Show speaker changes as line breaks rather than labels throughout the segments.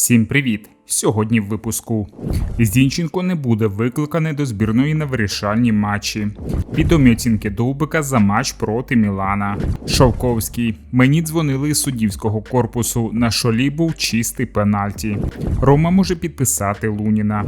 Всім привіт! Сьогодні в випуску Зінченко не буде викликаний до збірної на вирішальні матчі. Відомі оцінки Довбика за матч проти Мілана. Шовковський. Мені дзвонили із суддівського корпусу. На шолі був чистий пенальті. Рома може підписати Луніна.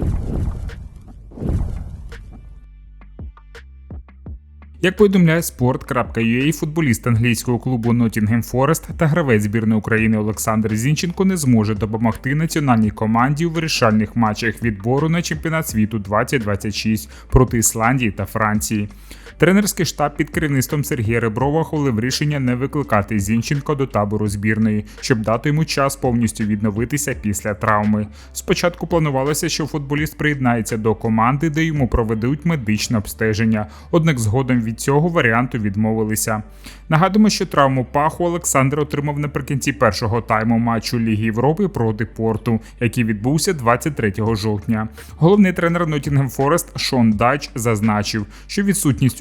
Як повідомляє sport.ua, футболіст англійського клубу Nottingham Forest та гравець збірної України Олександр Зінченко не зможе допомогти національній команді у вирішальних матчах відбору на чемпіонат світу 2026 проти Ісландії та Франції. Тренерський штаб під керівництвом Сергія Реброва ухвалив рішення не викликати Зінченко до табору збірної, щоб дати йому час повністю відновитися після травми. Спочатку планувалося, що футболіст приєднається до команди, де йому проведуть медичне обстеження. Однак згодом від цього варіанту відмовилися. Нагадуємо, що травму паху Олександр отримав наприкінці першого тайму матчу Ліги Європи проти Порту, який відбувся 23 жовтня. Головний тренер Nottingham Forest Шон Дач зазначив, що відсутність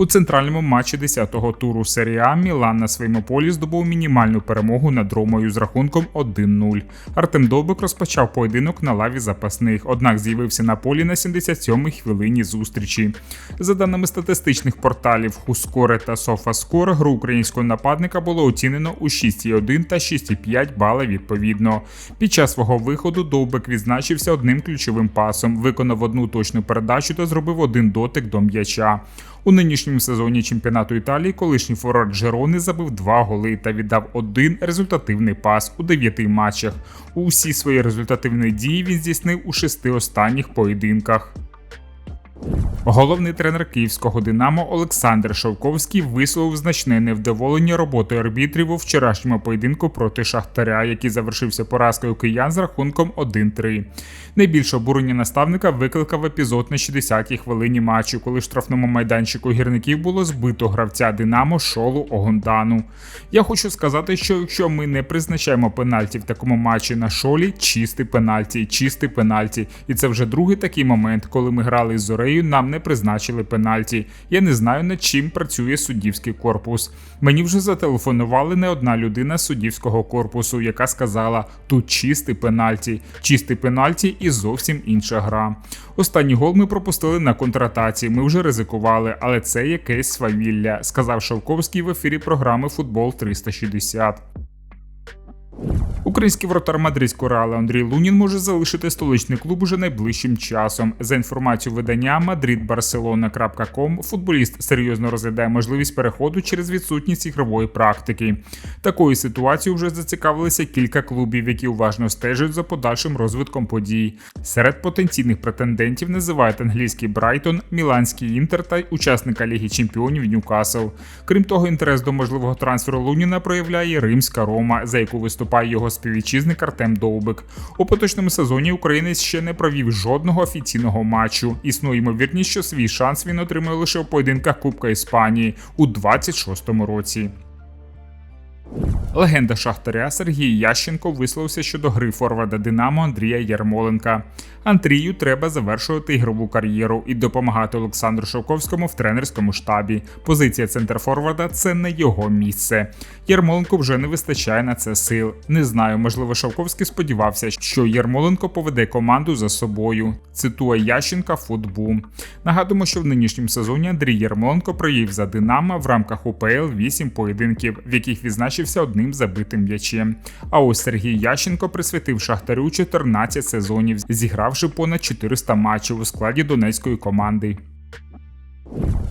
У центральному матчі 10-го туру серії Мілан на своєму полі здобув мінімальну перемогу над Ромою з рахунком 1-0. Артем Довбик розпочав поєдинок на лаві запасних, однак з'явився на полі на 77-й хвилині зустрічі. За даними статистичних порталів Хускоре та Софаскор, гру українського нападника було оцінено у 6,1 та 6,5 бала відповідно. Під час свого виходу Довбик відзначився одним ключовим пасом, виконав одну точну передачу та зробив один дотик до м'яча. У нинішньому сезоні чемпіонату Італії колишній форвард Джерони забив два голи та віддав один результативний пас у дев'яти матчах. Усі свої результативні дії він здійснив у шести останніх поєдинках. Головний тренер київського Динамо Олександр Шовковський висловив значне невдоволення роботою арбітрів у вчорашньому поєдинку проти Шахтаря, який завершився поразкою киян з рахунком 1-3. Найбільше обурення наставника викликав епізод на 60-й хвилині матчу, коли в штрафному майданчику гірників було збито гравця Динамо Шолу Огондану. Я хочу сказати, що якщо ми не призначаємо пенальті в такому матчі на шолі, чистий пенальті, чистий пенальті. І це вже другий такий момент, коли ми грали з зорею, нам не призначили пенальті. Я не знаю над чим працює суддівський корпус. Мені вже зателефонували не одна людина з суддівського корпусу, яка сказала: тут чистий пенальті, чистий пенальті і зовсім інша гра. Останній гол ми пропустили на контратаці. Ми вже ризикували, але це якесь свавілля, сказав Шовковський в ефірі програми Футбол 360. Український вратар мадридського реала Андрій Лунін може залишити столичний клуб уже найближчим часом. За інформацією видання madridbarcelona.com, футболіст серйозно розглядає можливість переходу через відсутність ігрової практики. Такою ситуацією вже зацікавилися кілька клубів, які уважно стежать за подальшим розвитком подій. Серед потенційних претендентів називають англійський Брайтон, Міланський Інтер та учасника Ліги Чемпіонів Ньюкасл. Крім того, інтерес до можливого трансферу Луніна проявляє Римська Рома, за яку виступає його співвітчизник Артем Довбик. У поточному сезоні українець ще не провів жодного офіційного матчу. Існує ймовірність, що свій шанс він отримає лише у поєдинках Кубка Іспанії у 26-му році. Легенда Шахтаря Сергій Ященко висловився щодо гри форварда Динамо Андрія Ярмоленка. Андрію треба завершувати ігрову кар'єру і допомагати Олександру Шовковському в тренерському штабі. Позиція центрфорварда це не його місце. Ярмоленко вже не вистачає на це сил. Не знаю, можливо, Шовковський сподівався, що Ярмоленко поведе команду за собою. Цитує Ященка Футбу. Нагадуємо, що в нинішньому сезоні Андрій Ярмоленко провів за Динамо в рамках УПЛ 8 поєдинків, в яких відзначився одним забитим м'ячем. А ось Сергій Ященко присвятив Шахтарю 14 сезонів, зігравши понад 400 матчів у складі донецької команди.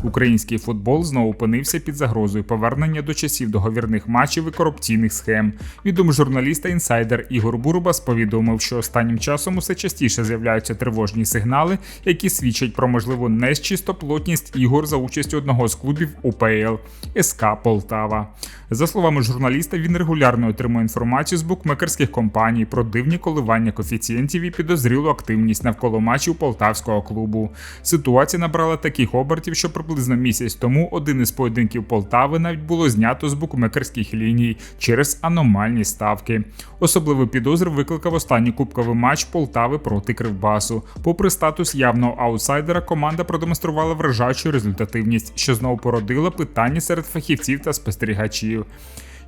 Український футбол знову опинився під загрозою повернення до часів договірних матчів і корупційних схем. Відомий журналіст та інсайдер Ігор Бурбас повідомив, що останнім часом усе частіше з'являються тривожні сигнали, які свідчать про можливу нечистоплотність ігор за участю одного з клубів УПЛ СК Полтава. За словами журналіста, він регулярно отримує інформацію з букмекерських компаній про дивні коливання коефіцієнтів і підозрілу активність навколо матчів полтавського клубу. Ситуація набрала таких обертів, що приблизно місяць тому один із поєдинків Полтави навіть було знято з букмекерських ліній через аномальні ставки. Особливий підозр викликав останній кубковий матч Полтави проти Кривбасу. Попри статус явного аутсайдера, команда продемонструвала вражаючу результативність, що знову породила питання серед фахівців та спостерігачів.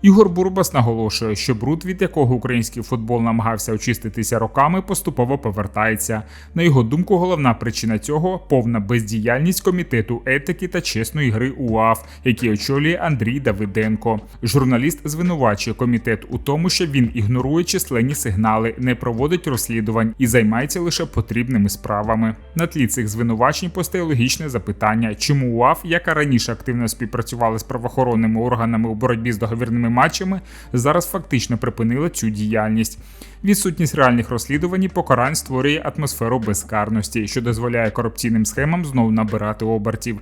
Ігор Бурбас наголошує, що бруд, від якого український футбол намагався очиститися роками, поступово повертається. На його думку, головна причина цього повна бездіяльність комітету етики та чесної гри УАФ, який очолює Андрій Давиденко. Журналіст звинувачує комітет у тому, що він ігнорує численні сигнали, не проводить розслідувань і займається лише потрібними справами. На тлі цих звинувачень постає логічне запитання, чому УАФ, яка раніше активно співпрацювала з правоохоронними органами у боротьбі з договірними матчами, зараз фактично припинила цю діяльність. Відсутність реальних розслідувань і покарань створює атмосферу безкарності, що дозволяє корупційним схемам знову набирати обертів.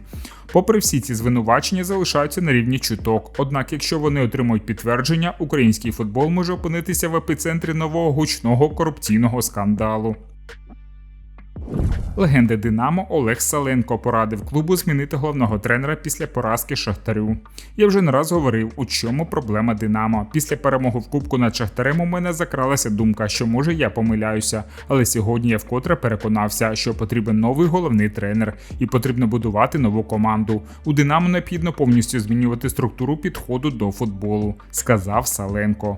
Попри всі ці звинувачення залишаються на рівні чуток. Однак, якщо вони отримують підтвердження, український футбол може опинитися в епіцентрі нового гучного корупційного скандалу. Легенди Динамо Олег Саленко порадив клубу змінити головного тренера після поразки Шахтарю. Я вже не раз говорив, у чому проблема Динамо. Після перемоги в Кубку над Шахтарем у мене закралася думка, що може я помиляюся, але сьогодні я вкотре переконався, що потрібен новий головний тренер і потрібно будувати нову команду. У Динамо необхідно повністю змінювати структуру підходу до футболу, сказав Саленко.